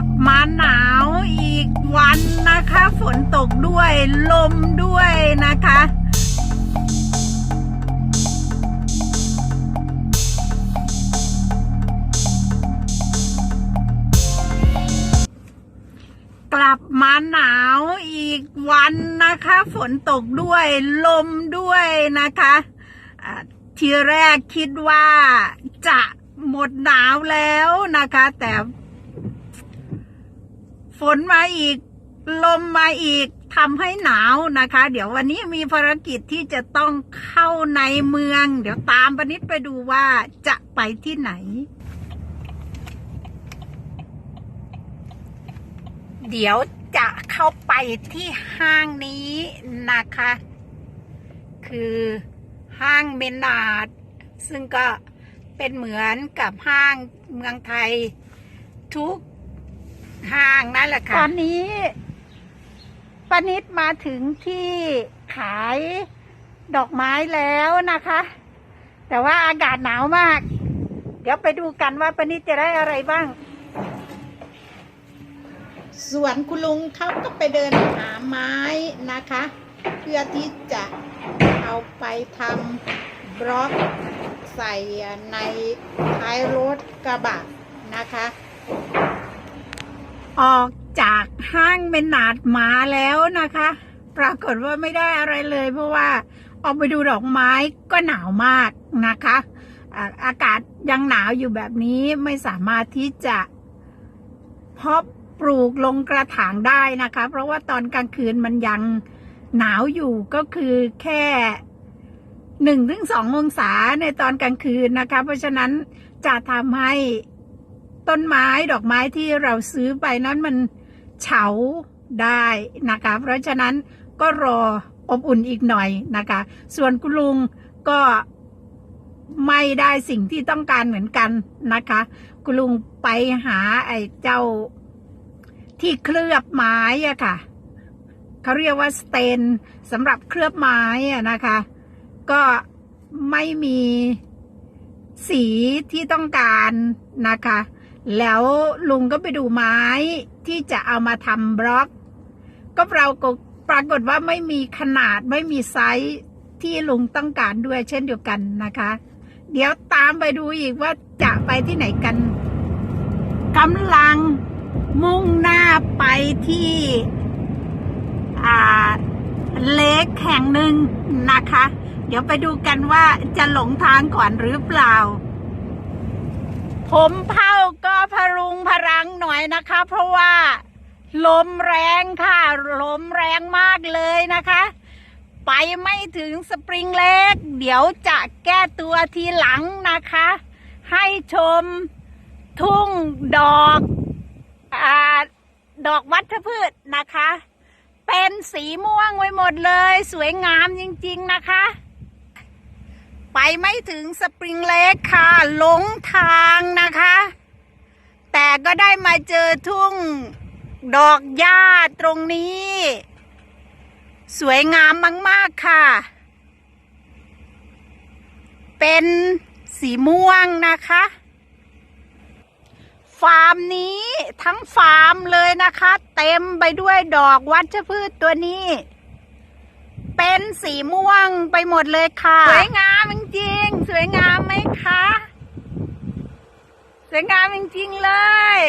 ลับมาหนาวอีกวันนะคะ ฝนตกด้วยลมด้วยนะคะกลับมาหนาวอีกวันนะคะ ฝนตกด้วยลมด้วยนะคะอ่าทีแรกคิดว่าจะหมดหนาวแล้วนะคะ แต่ ฝนมาอีก ลมมาอีกทำให้หนาวนะคะ เดี๋ยววันนี้มีภารกิจที่จะต้องเข้าในเมือง เดี๋ยวตามปนิดไปดูว่าจะไปที่ไหน เดี๋ยวจะเข้าไปที่ห้างนี้นะคะ คือห้างเมนาด ซึ่งก็เป็นเหมือนกับห้างเมืองไทยทุกางนั่นแหละค่ะตอนนี้ปานิดมาถึงที่ขายดอกไม้แล้วนะคะ แต่ว่าอากาศหนาวมาก เดี๋ยวไปดูกันว่าปานิดจะได้อะไรบ้าง ส่วนคุณลุงเขาก็ไปเดินหาไม้นะคะ เพื่อที่จะเอาไปทำบล็อกใส่ในท้ายรถกระบะนะคะ ออกจากห้างเมนนาดมาแล้วนะคะ ปรากฏว่าไม่ได้อะไรเลย เพราะว่าออกไปดูดอกไม้ก็หนาวมากนะคะอาอากาศยังหนาวอยู่แบบนี้ไม่สามารถที่จะเพาะปลูกลงกระถางได้นะคะ เพราะว่าตอนกลางคืนมันยังหนาวอยู่ก็คือแค่หนึ่งถึงสององศาในตอนกลางคืนนะคะ เพราะฉะนั้นจะทำให้ ต้นไม้ดอกไม้ที่เราซื้อไปนั้นมันเฉาได้นะคะ เพราะฉะนั้นก็รออบอุ่นอีกหน่อยนะคะ ส่วนคุณลุงก็ไม่ได้สิ่งที่ต้องการเหมือนกันนะคะ คุณลุงไปหาไอ้เจ้าที่เคลือบไม้อะค่ะ เขาเรียกว่าสเตนสำหรับเคลือบไม้อะนะคะ ก็ไม่มีสีที่ต้องการนะคะ แล้วลุงก็ไปดูไม้ที่จะเอามาทำบล็อก ก็เราก็ปรากฏว่าไม่มีขนาดไม่มีไซส์ที่ลุงต้องการด้วยเช่นเดียวกันนะคะ เดี๋ยวตามไปดูอีกว่าจะไปที่ไหนกันกำลังมุ่งหน้าไปที่อ่าเลกแห่งหนึ่งนะคะ เดี๋ยวไปดูกันว่าจะหลงทางก่อนหรือเปล่า ผมเผา พรุงพรังหน่อยนะคะ เพราะว่าลมแรงค่ะลมแรงมากเลยนะคะ ไปไม่ถึงสปริงเล็ก เดี๋ยวจะแก้ตัวทีหลังนะคะ ให้ชมทุ่งดอกอดอกวัชพืชนะคะ เป็นสีม่วงไว้หมดเลย สวยงามจริง ๆนะคะ ไปไม่ถึงสปริงเล็กค่ะหลงทางนะคะ ก็ได้มาเจอทุ่งดอกหญ้าตรงนี้ สวยงามมาก ๆ ค่ะ เป็นสีม่วงนะคะ ฟาร์มนี้ทั้งฟาร์มเลยนะคะ เต็มไปด้วยดอกวัชพืชตัวนี้ เป็นสีม่วงไปหมดเลยค่ะ สวยงามจริงๆ สวยงามไหมคะ สวยงามจริงๆเลย